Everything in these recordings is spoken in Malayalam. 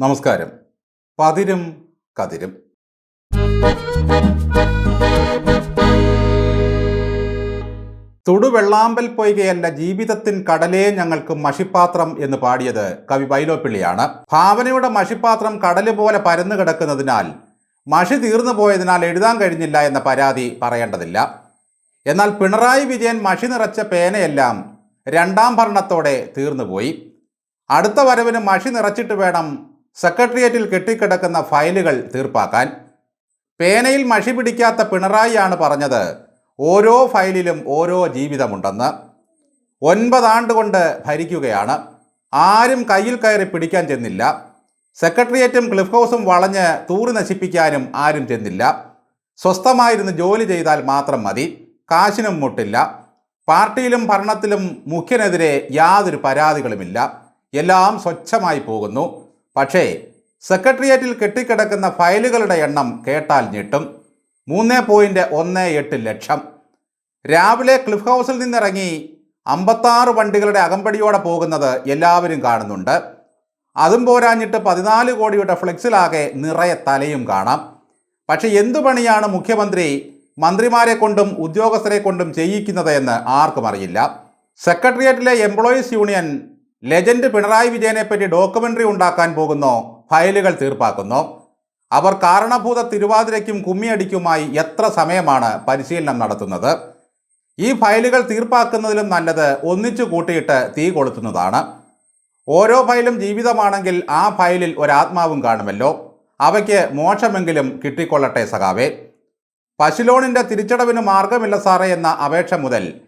നമസ്കാരം. പതിരും കതിരും. തൊടുവെള്ളാമ്പൽ പൊയ്കയല്ല ജീവിതത്തിൻ കടലേ ഞങ്ങൾക്ക് മഷിപ്പാത്രം എന്ന് പാടിയത് കവി വൈലോപ്പിള്ളിയാണ്. ഭാവനയുടെ മഷിപ്പാത്രം കടൽ പോലെ പരന്നു കിടക്കുന്നതിനാൽ മഷി തീർന്നു പോയതിനാൽ എഴുതാൻ കഴിഞ്ഞില്ല എന്ന പരാതി പറയേണ്ടതില്ല. എന്നാൽ പിണറായി വിജയൻ മഷി നിറച്ച പേനയെല്ലാം രണ്ടാം ഭരണത്തോടെ തീർന്നുപോയി അടുത്ത വരവിന് മഷി നിറച്ചിട്ട് വേണം സെക്രട്ടേറിയറ്റിൽ കെട്ടിക്കിടക്കുന്ന ഫയലുകൾ തീർപ്പാക്കാൻ. പേനയിൽ മഷി പിടിക്കാത്ത പിണറായിയാണ് പറഞ്ഞത്. ഓരോ ഫയലിലും ഓരോ ജീവിതമുണ്ടെന്ന്. ഒൻപതാണ്ട് കൊണ്ട് ഭരിക്കുകയാണ്. ആരും കയ്യിൽ കയറി പിടിക്കാൻ ചെന്നില്ല. സെക്രട്ടേറിയറ്റും ക്ലിഫ് ഹൗസും വളഞ്ഞ് തൂറി നശിപ്പിക്കാനും ആരും ചെന്നില്ല. സ്വസ്ഥമായിരുന്ന് ജോലി ചെയ്താൽ മാത്രം മതി. കാശിനും മുട്ടില്ല. പാർട്ടിയിലും ഭരണത്തിലും മുഖ്യനെതിരെ യാതൊരു പരാതികളുമില്ല. എല്ലാം സ്വച്ഛമായി പോകുന്നു. പക്ഷേ സെക്രട്ടേറിയറ്റിൽ കെട്ടിക്കിടക്കുന്ന ഫയലുകളുടെ എണ്ണം കേട്ടാൽ ഞെട്ടും. മൂന്ന് പോയിന്റ് ഒന്ന് എട്ട് ലക്ഷം. രാവിലെ ക്ലിഫ് ഹൗസിൽ നിന്നിറങ്ങി അമ്പത്താറ് വണ്ടികളുടെ അകമ്പടിയോടെ പോകുന്നത് എല്ലാവരും കാണുന്നുണ്ട്. അതും പോരാഞ്ഞിട്ട് പതിനാല് കോടിയുടെ ഫ്ലെക്സിലാകെ നിറയെ തലയും കാണാം. പക്ഷേ എന്തു പണിയാണ് മുഖ്യമന്ത്രി മന്ത്രിമാരെ കൊണ്ടും ഉദ്യോഗസ്ഥരെ കൊണ്ടും ചെയ്യിക്കുന്നത് എന്ന് ആർക്കും അറിയില്ല. സെക്രട്ടേറിയറ്റിലെ എംപ്ലോയീസ് യൂണിയൻ ലെജൻഡ് പിണറായി വിജയനെ പറ്റി ഡോക്യുമെന്ററി ഉണ്ടാക്കാൻ പോകുന്നു ഫയലുകൾ തീർപ്പാക്കുന്നു. അവർ കാരണഭൂത തിരുവാതിരയ്ക്കും കുമ്മിയടിക്കുമായി എത്ര സമയമാണ് പരിശീലനം നടത്തുന്നത്? ഈ ഫയലുകൾ തീർപ്പാക്കുന്നതിലും നല്ലത് ഒന്നിച്ചു കൂട്ടിയിട്ട് തീ കൊളുത്തുന്നതാണ്. ഓരോ ഫയലും ജീവിതമാണെങ്കിൽ ആ ഫയലിൽ ഒരാത്മാവും കാണുമല്ലോ. അവയ്ക്ക് മോക്ഷമെങ്കിലും കിട്ടിക്കൊള്ളട്ടെ സഖാവേ. പശുലോണിന്റെ തിരിച്ചടവിന് മാർഗമില്ല സാറേ എന്ന അപേക്ഷ മുതൽ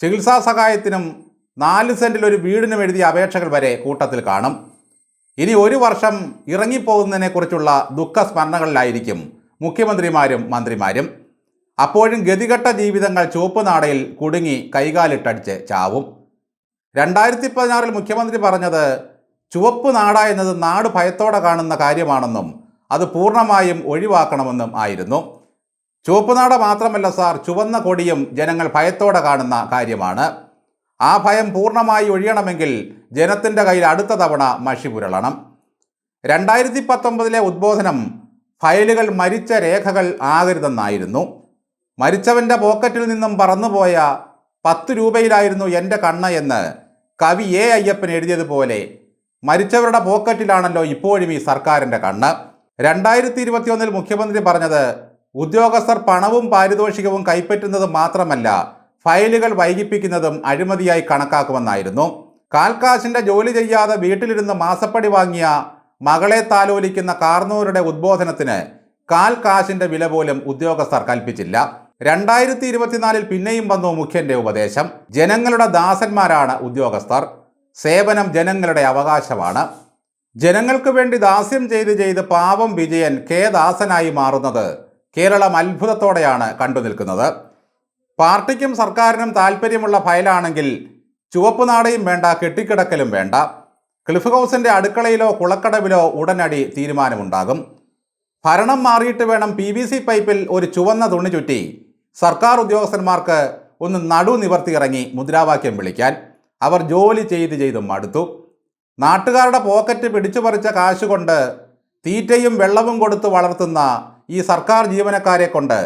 ചികിത്സാ സഹായത്തിനും നാല് സെന്റിൽ ഒരു വീടിനും എഴുതിയ അപേക്ഷകൾ വരെ കൂട്ടത്തിൽ കാണും. ഇനി ഒരു വർഷം ഇറങ്ങിപ്പോകുന്നതിനെക്കുറിച്ചുള്ള ദുഃഖസ്മരണകളിലായിരിക്കും മുഖ്യമന്ത്രിമാരും മന്ത്രിമാരും. അപ്പോഴും ഗതികെട്ട ജീവിതങ്ങൾ ചുവപ്പ് നാടയിൽ കുടുങ്ങി കൈകാലിട്ടടിച്ച് ചാവും. രണ്ടായിരത്തി പതിനാറിൽ മുഖ്യമന്ത്രി പറഞ്ഞത് ചുവപ്പ് നാട എന്നത് നാട് ഭയത്തോടെ കാണുന്ന കാര്യമാണെന്നും അത് പൂർണമായും ഒഴിവാക്കണമെന്നും ആയിരുന്നു. ചുവപ്പ് നാട മാത്രമല്ല സാർ ചുവന്ന കൊടിയും ജനങ്ങൾ ഭയത്തോടെ കാണുന്ന കാര്യമാണ്. ആ ഭയം പൂർണമായി ഒഴിയണമെങ്കിൽ ജനത്തിന്റെ കയ്യിൽ അടുത്ത തവണ മഷി പുരളണം. രണ്ടായിരത്തി പത്തൊമ്പതിലെ ഉദ്ബോധനം ഫയലുകൾ മരിച്ച രേഖകൾ ആകരുതെന്നായിരുന്നു. മരിച്ചവന്റെ പോക്കറ്റിൽ നിന്നും പറന്നുപോയ പത്ത് രൂപയിലായിരുന്നു എന്റെ കണ്ണ് എന്ന് കവി എ അയ്യപ്പൻ എഴുതിയതുപോലെ മരിച്ചവരുടെ പോക്കറ്റിലാണല്ലോ ഇപ്പോഴും ഈ സർക്കാരിന്റെ കണ്ണ്. രണ്ടായിരത്തി ഇരുപത്തിയൊന്നിൽ മുഖ്യമന്ത്രി പറഞ്ഞത് ഉദ്യോഗസ്ഥർ പണവും പാരിതോഷികവും കൈപ്പറ്റുന്നത് മാത്രമല്ല ഫയലുകൾ വൈകിപ്പിക്കുന്നതും അഴിമതിയായി കണക്കാക്കുമെന്നായിരുന്നു. കാൽക്കാശിന്റെ ജോലി ചെയ്യാതെ വീട്ടിലിരുന്ന് മാസപ്പടി വാങ്ങിയ മകളെ താലോലിക്കുന്ന കാർന്നൂരുടെ ഉദ്ബോധനത്തിന് കാൽ കാശിന്റെ വില പോലും ഉദ്യോഗസ്ഥർ കൽപ്പിച്ചില്ല. രണ്ടായിരത്തി ഇരുപത്തിനാലിൽ പിന്നെയും വന്നു മുഖ്യന്റെ ഉപദേശം. ജനങ്ങളുടെ ദാസന്മാരാണ് ഉദ്യോഗസ്ഥർ. സേവനം ജനങ്ങളുടെ അവകാശമാണ്. ജനങ്ങൾക്ക് വേണ്ടി ദാസ്യം ചെയ്ത് ചെയ്ത് പാവം വിജയൻ കെ ദാസനായി മാറുന്നത് കേരളം അത്ഭുതത്തോടെയാണ് കണ്ടു നിൽക്കുന്നത് പാർട്ടിക്കും സർക്കാരിനും താല്പര്യമുള്ള ഫയലാണെങ്കിൽ ചുവപ്പ് നാടയും വേണ്ട കെട്ടിക്കിടക്കലും വേണ്ട. ക്ലിഫ് ഹൗസിന്റെ അടുക്കളയിലോ കുളക്കടവിലോ ഉടനടി തീരുമാനമുണ്ടാകും. ഭരണം മാറിയിട്ട് വേണം പി വി സി പൈപ്പിൽ ഒരു ചുവന്ന തുണി ചുറ്റി സർക്കാർ ഉദ്യോഗസ്ഥന്മാർക്ക് ഒന്ന് നടു നിവർത്തി ഇറങ്ങി മുദ്രാവാക്യം വിളിക്കാൻ. അവർ ജോലി ചെയ്ത് ചെയ്ത് മടുത്തു. നാട്ടുകാരുടെ പോക്കറ്റ് പിടിച്ചു പറിച്ച കാശുകൊണ്ട് തീറ്റയും വെള്ളവും കൊടുത്ത് വളർത്തുന്ന ഈ സർക്കാർ ജീവനക്കാരെ കൊണ്ട്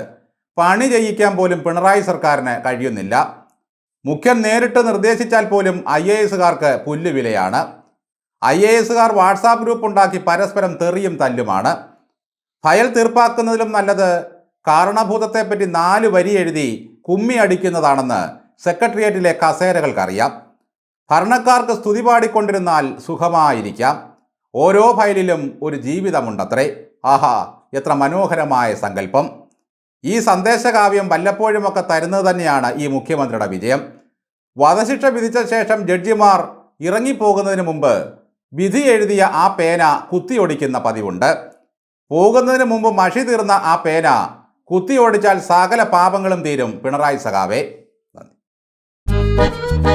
പണി ചെയ്യിക്കാൻ പോലും പിണറായി സർക്കാരിന് കഴിയുന്നില്ല. മുഖ്യൻ നേരിട്ട് നിർദ്ദേശിച്ചാൽ പോലും ഐ എ എസുകാർക്ക് പുല്ലുവിലയാണ്. ഐ എ എസുകാർ വാട്സാപ്പ് ഗ്രൂപ്പ് ഉണ്ടാക്കി പരസ്പരം തെറിയും തല്ലുമാണ്. ഫയൽ തീർപ്പാക്കുന്നതിലും നല്ലത് കാരണഭൂതത്തെപ്പറ്റി നാല് വരി എഴുതി കുമ്മി അടിക്കുന്നതാണെന്ന് സെക്രട്ടേറിയറ്റിലെ കസേരകൾക്കറിയാം. ഭരണക്കാർക്ക് സ്തുതി പാടിക്കൊണ്ടിരുന്നാൽ സുഖമായിരിക്കാം. ഓരോ ഫയലിലും ഒരു ജീവിതമുണ്ടത്രേ. ആഹാ എത്ര മനോഹരമായ സങ്കല്പം. ഈ സന്ദേശകാവ്യം വല്ലപ്പോഴുമൊക്കെ തരുന്നത് തന്നെയാണ് ഈ മുഖ്യമന്ത്രിയുടെ വിജയം. വധശിക്ഷ വിധിച്ച ശേഷം ജഡ്ജിമാർ ഇറങ്ങിപ്പോകുന്നതിന് മുമ്പ് വിധി എഴുതിയ ആ പേന കുത്തിയൊടിക്കുന്ന പതിവുണ്ട്. പോകുന്നതിന് മുമ്പ് മഷി തീർന്ന ആ പേന കുത്തിയോടിച്ചാൽ സകല പാപങ്ങളും തീരും. പിണറായി സഖാവേ നന്ദി.